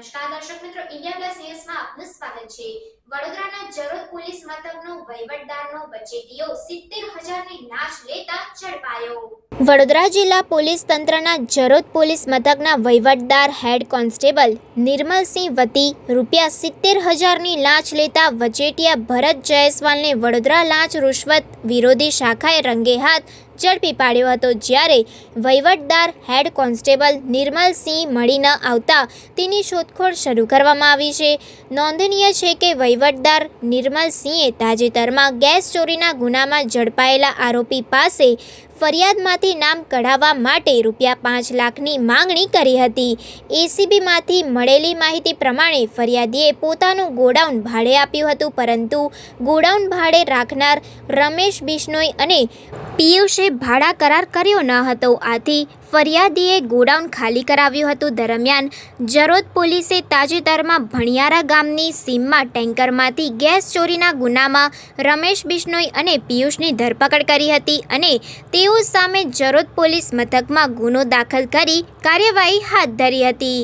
નમસ્કાર દર્શક મિત્રો, ઇન્ડિયા પ્લસ ન્યૂઝમાં આપનું સ્વાગત છે. વડોદરાના જરોદ પોલીસ મથકનો વહીવટદારનો વચેટીયો સિત્તેર હજારની લાંચ લેતા ઝડપાયો. વડોદરા જિલ્લા પોલીસ તંત્રના જરોદ પોલીસ મથકના વહીવટદાર હેડ કોન્સ્ટેબલ નિર્મલસિંહ વતી રૂપિયા સિત્તેર હજારની લાંચ લેતા વચેટિયા ભરત જયસ્વાલને વડોદરા લાંચ રૂશ્વત વિરોધી શાખાએ રંગે હાથ ઝડપી પાડ્યો હતો જ્યારે વહીવટદાર હેડ કોન્સ્ટેબલ નિર્મલસિંહ મળી ન આવતા તેની શોધખોળ શરૂ કરવામાં આવી છે. નોંધનીય છે કે વહીવટદાર નિર્મલસિંહે તાજેતરમાં ગેસ ચોરીના ગુનામાં ઝડપાયેલા આરોપી પાસે ફરિયાદમાંથી નામ કઢાવવા માટે રૂપિયા પાંચ લાખની માંગણી કરી હતી. એસીબીમાંથી મળેલી માહિતી પ્રમાણે ફરિયાદીએ પોતાનું ગોડાઉન ભાડે આપ્યું હતું, પરંતુ ગોડાઉન ભાડે રાખનાર રમેશ બિશ્નોઈ અને પિયુષે ભાડા કરાર કર્યો ન હતો. આથી ફરિયાદીએ ગોડાઉન ખાલી કરાવ્યું હતું. દરમિયાન જરોદ પોલીસે તાજેતરમાં ભણિયારા ગામની સીમમાં ટેન્કરમાંથી ગેસ ચોરીના ગુનામાં રમેશ બિશ્નોઈ અને પિયુષની ધરપકડ કરી હતી અને તેઓ સામે જરોદ પોલીસ મથકમાં ગુનો દાખલ કરી કાર્યવાહી હાથ ધરી હતી.